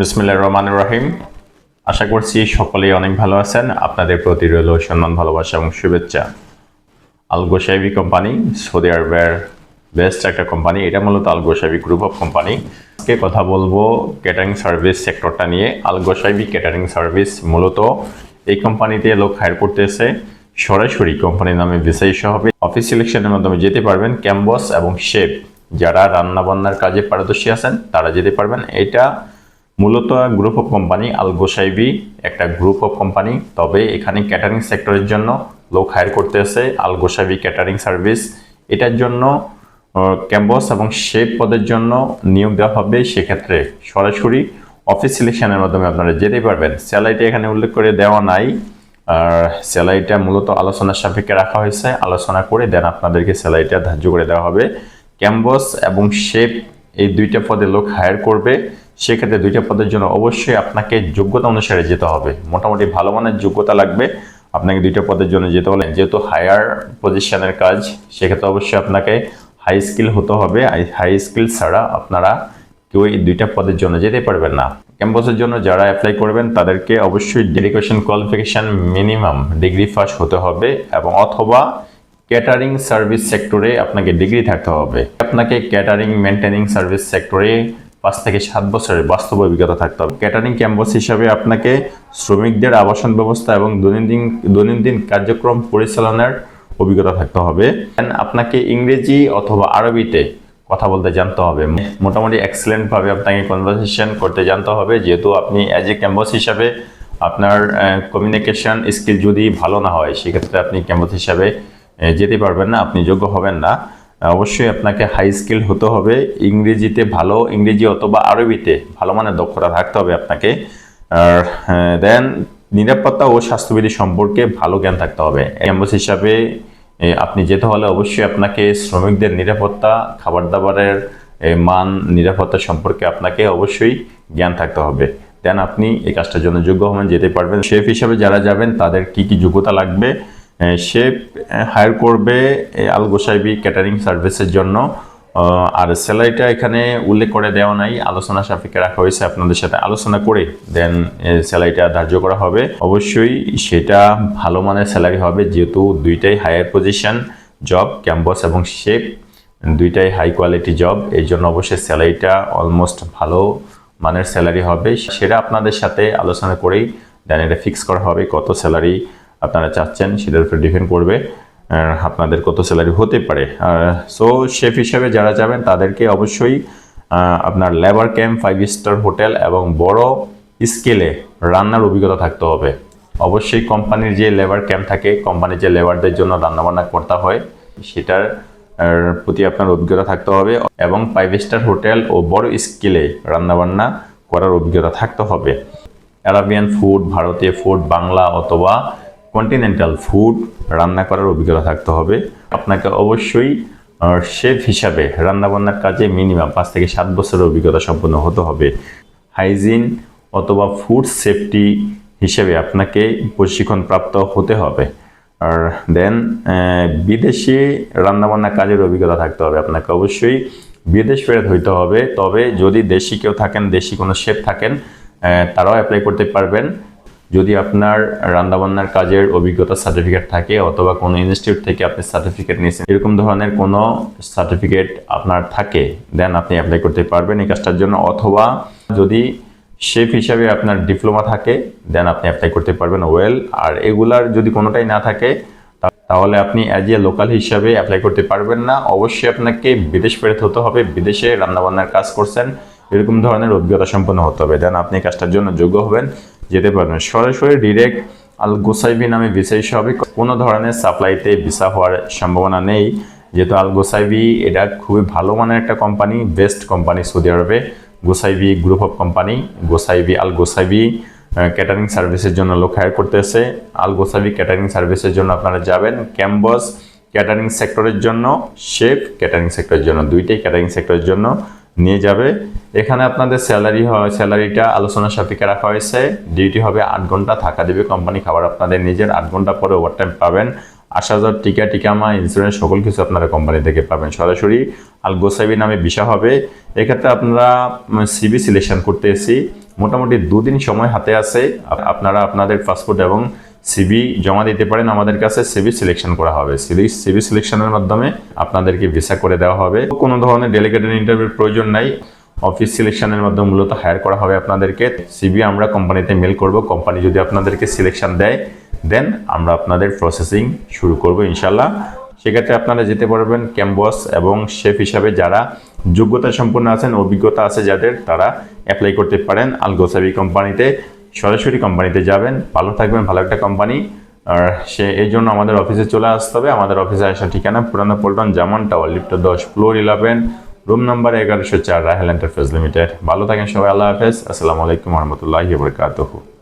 বিসমিল্লাহ রহমান রহিম। আশা করছি সকলেই অনেক ভালো আছেন। আপনাদের প্রতি রইল সম্মান, ভালোবাসা এবং শুভেচ্ছা। আলগোসাইবি কোম্পানি, সৌদি আরবের বেস্ট একটা কোম্পানি। এটা মূলত আলগোসাইবি গ্রুপ অফ কোম্পানি আজকে কথা বলব ক্যাটারিং সার্ভিস সেক্টরটা নিয়ে। আলগোসাইবি ক্যাটারিং সার্ভিস মূলত এই কোম্পানিতে লোক হায়ার করতেছে। সরাসরি কোম্পানির নামে বিসাইশ হবে। অফিস সিলেকশনের মাধ্যমে যেতে পারবেন ক্যাম্বস এবং শেপ যারা রান্না বান্নার কাজে পারদর্শী আছেন, তারা যেতে পারবেন। এটা মূলত group of company Al Gosaibi একটা গ্রুপ অফ কোম্পানি তবে এখানে ক্যাটারিং সেক্টরের জন্য লোক হায়ার করতে আসে আল গোসাইবি ক্যাটারিং সার্ভিস এটার জন্য ক্যাম্পাস এবং শেপ পদের জন্য নিয়োগ দেওয়া হবে সেক্ষেত্রে। সরাসরি অফিস সিলেকশনের মাধ্যমে আপনারা যেতে পারবেন। স্যালারিটা এখানে উল্লেখ করে দেওয়া নাই। আর স্যালারিটা মূলত আলোচনার সাপেক্ষে রাখা হয়েছে। আলোচনা করে দেন আপনাদেরকে স্যালারিটা ধার্য করে দেওয়া হবে। ক্যাম্পাস এবং শেপ এই দুইটা পদে লোক হায়ার করবে। সেক্ষেত্রে দুইটা পদের জন্য অবশ্যই আপনাকে যোগ্যতা অনুসারে যেতে হবে। মোটামুটি ভালো মানের যোগ্যতা লাগবে। আপনাকে দুইটা পদের জন্য যেতে হলে যেহেতু হায়ার পজিশনের কাজ, সেক্ষেত্রে অবশ্যই আপনাকে হাই স্কিল হতে হবে। হাই স্কিল ছাড়া আপনারা কেউ এই দুইটা পদের জন্য যেতে পারবেন না। ক্যাম্পাসের জন্য যারা অ্যাপ্লাই করবেন, তাদেরকে অবশ্যই dedication qualification minimum degree pass হতে হবে এবং অথবা ক্যাটারিং সার্ভিস সেক্টরে আপনাকে ডিগ্রি থাকতে হবে। আপনাকে ক্যাটারিং মেনটেনিং সার্ভিস সেক্টরে পাঁচ থেকে সাত বছরের বাস্তব অভিজ্ঞতা থাকতে হবে। ক্যাটারিং ক্যাম্পাস হিসাবে আপনাকে শ্রমিকদের আবাসন ব্যবস্থা এবং দৈনন্দিন দৈনন্দিন কার্যক্রম পরিচালনার অভিজ্ঞতা থাকতে হবে। আপনাকে ইংরেজি অথবা আরবিতে কথা বলতে জানতে হবে। মোটামুটি এক্সেলেন্ট ভাবে আপনাকে কনভারসেশন করতে জানতে হবে। যেহেতু আপনি অ্যাজ এ ক্যাম্পাস হিসাবে আপনার কমিউনিকেশন স্কিল যদি ভালো না হয়, সেক্ষেত্রে আপনি ক্যাম্পাস হিসাবে যেতে পারবেন না, আপনি যোগ্য হবেন না। অবশ্যই আপনাকে হাই স্কিল হতে হবে। ইংরেজিতে ভালো, ইংরেজি অথবা আরবিতে ভালো মানের দক্ষতা থাকতে হবে আপনাকে। আর দেন নিরাপত্তা ও স্বাস্থ্যবিধি সম্পর্কে ভালো জ্ঞান থাকতে হবে। ক্যাম্পাস হিসাবে আপনি যেতে হলে অবশ্যই আপনাকে শ্রমিকদের নিরাপত্তা খাবার দাবারের মান নিরাপত্তা সম্পর্কে আপনাকে অবশ্যই জ্ঞান থাকতে হবে। দেন আপনি এই কাজটার জন্য যোগ্য হবেন, যেতে পারবেন। শেফ হিসাবে যারা যাবেন, তাদের কি কি যোগ্যতা লাগবে শেফ হায়ার করবে আল গোসাইবি ক্যাটারিং সার্ভিসের জন্য। আর স্যালারিটা এখানে উল্লেখ করে দেওয়া নাই, আলোচনা সাপেক্ষে রাখা হয়েছে আপনাদের সাথে আলোচনা করে, দেন স্যালারিটা ধার্য করা হবে। অবশ্যই সেটা ভালো মানের স্যালারি হবে, যেহেতু দুইটাই higher position job camp boss এবং শেপ দুইটাই হাই কোয়ালিটি জব এই জন্য অবশ্যই স্যালারিটা অলমোস্ট ভালো মানের স্যালারি হবে। সেটা আপনাদের সাথে আলোচনা করেই, দেন এটা ফিক্স করা হবে, কত স্যালারি আপনারা চাচ্ছেন, সেটার উপর ডিপেন্ড করবে আপনাদের কত স্যালারি হতে পারে। সো শেফ হিসেবে যারা যাবেন, তাদেরকে অবশ্যই আপনার labour camp five star hotel এবং বড় স্কেলে রান্নার অভিজ্ঞতা থাকতে হবে। অবশ্যই কোম্পানির যে লেবার ক্যাম্প থাকে কোম্পানির যে লেবারদের জন্য রান্নাবান্না করতে হয়, সেটার প্রতি আপনার অভিজ্ঞতা থাকতে হবে এবং ফাইভ স্টার হোটেল ও বড় স্কেলে রান্নাবান্না করার অভিজ্ঞতা থাকতে হবে। অ্যারাবিয়ান ফুড ভারতীয় ফুড বাংলা অথবা কন্টিনেন্টাল ফুড রান্না করার অভিজ্ঞতা থাকতে হবে। আপনাকে অবশ্যই শেফ হিসাবে রান্নাবান্নার কাজে মিনিমাম পাঁচ থেকে সাত বছরের অভিজ্ঞতা সম্পন্ন হতে হবে। হাইজিন অথবা ফুড সেফটি হিসেবে আপনাকে প্রশিক্ষণ প্রাপ্ত হতে হবে। আর দেন বিদেশি রান্নাবান্না কাজের অভিজ্ঞতা থাকতে হবে। আপনাকে অবশ্যই বিদেশ ফেরত হইতে হবে। তবে যদি দেশি কেউ থাকেন, দেশি কোনো শেফ থাকেন তারাও অ্যাপ্লাই করতে পারবেন। যদি আপনার রান্নাবান্নার কাজের অভিজ্ঞতা সার্টিফিকেট থাকে অথবা কোনো ইনস্টিটিউট থেকে আপনি সার্টিফিকেট নিয়েছেন, এরকম ধরনের কোনো সার্টিফিকেট আপনার থাকে দেন আপনি অ্যাপ্লাই করতে পারবেন এই কাজটার জন্য। অথবা যদি শেফ হিসাবে আপনার ডিপ্লোমা থাকে দেন আপনি অ্যাপ্লাই করতে পারবেন ওয়েল আর এগুলার যদি কোনোটাই না থাকে তাহলে আপনি অ্যাজ এ লোকাল হিসাবে অ্যাপ্লাই করতে পারবেন না। অবশ্যই আপনাকে বিদেশ ফেরত হতে হবে, বিদেশে রান্নাবান্নার কাজ করছেন, এরকম ধরনের অভিজ্ঞতা সম্পন্ন হতে হবে। দেন আপনি কাজটার জন্য যোগ্য হবেন। যেতে পারবেন। সরাসরি ডিরেক্ট আল গোসাইবি নামে ভিসা হিসাবে কোনো ধরনের সাপ্লাইতে ভিসা হওয়ার সম্ভাবনা নেই। যেহেতু আল গোসাইবি এটা খুবই ভালো মানের একটা কোম্পানি বেস্ট কোম্পানি সৌদি আরবে। Gosaibi group of company Gosaibi Al Gosaibi catering সার্ভিসের জন্য লোক হায়ার করতেছে। আল গোসাইবি ক্যাটারিং সার্ভিসের জন্য আপনারা যাবেন। ক্যাম্বাস ক্যাটারিং সেক্টরের জন্য, শেফ ক্যাটারিং সেক্টরের জন্য, দুইটাই ক্যাটারিং সেক্টরের জন্য নিয়ে যাবে। এখানে আপনাদের স্যালারি হয়, স্যালারিটা আলোচনা সাপেক্ষে রাখা হয়েছে। ডিউটি হবে আট ঘণ্টা, থাকা দেবে কোম্পানি খাবার আপনাদের নিজের। আট ঘণ্টা পরে ওভারটাইম পাবেন। আসা যাওয়ার টিকা টিকামা ইন্স্যুরেন্স সকল কিছু আপনারা কোম্পানি থেকে পাবেন। সরাসরি আল গোসাইবি নামে বিষা হবে। এক্ষেত্রে আপনারা সিবি সিলেকশন করতে এসেছি। মোটামুটি দুদিন সময় হাতে আছে। আপনারা আপনাদের পাসপোর্ট এবং সিবি জমা দিতে পারেন। আমাদের কাছে সিবি সিলেকশন করা হবে। সিবি সিবি সিলেকশনের মাধ্যমে আপনাদেরকে ভিসা করে দেওয়া হবে। কোনো ধরনের ডেলিগেটেড ইন্টারভিউর প্রয়োজন নাই। অফিস সিলেকশনের মাধ্যমে মূলত হায়ার করা হবে আপনাদেরকে। সিবি আমরা কোম্পানিতে মেল করব। কোম্পানি যদি আপনাদেরকে সিলেকশন দেয় দেন আমরা আপনাদের প্রসেসিং শুরু করব ইনশাল্লাহ সেক্ষেত্রে আপনারা যেতে পারবেন ক্যাম্পাস এবং শেফ হিসাবে যারা যোগ্যতা সম্পন্ন আছেন, অভিজ্ঞতা আছে যাদের, তারা অ্যাপ্লাই করতে পারেন আল গোসাবি কোম্পানিতে সরাসরি কোম্পানিতে যাবেন, ভালো থাকবেন, ভালো একটা কোম্পানি আর সে, এই জন্য আমাদের অফিসে চলে আসতে হবে। আমাদের অফিসে আসার ঠিকানা পুরানো পল্টন জামান টাওয়ার লিফ্ট দশ ফ্লোর ইলেভেন রুম নাম্বার এগারোশো চার রাহেল এন্টারপ্রাইজ লিমিটেড। ভালো থাকেন সবাই, আল্লাহ হাফেজ। আসসালামু আলাইকুম রহমতুল্লাহ বরকাতহু।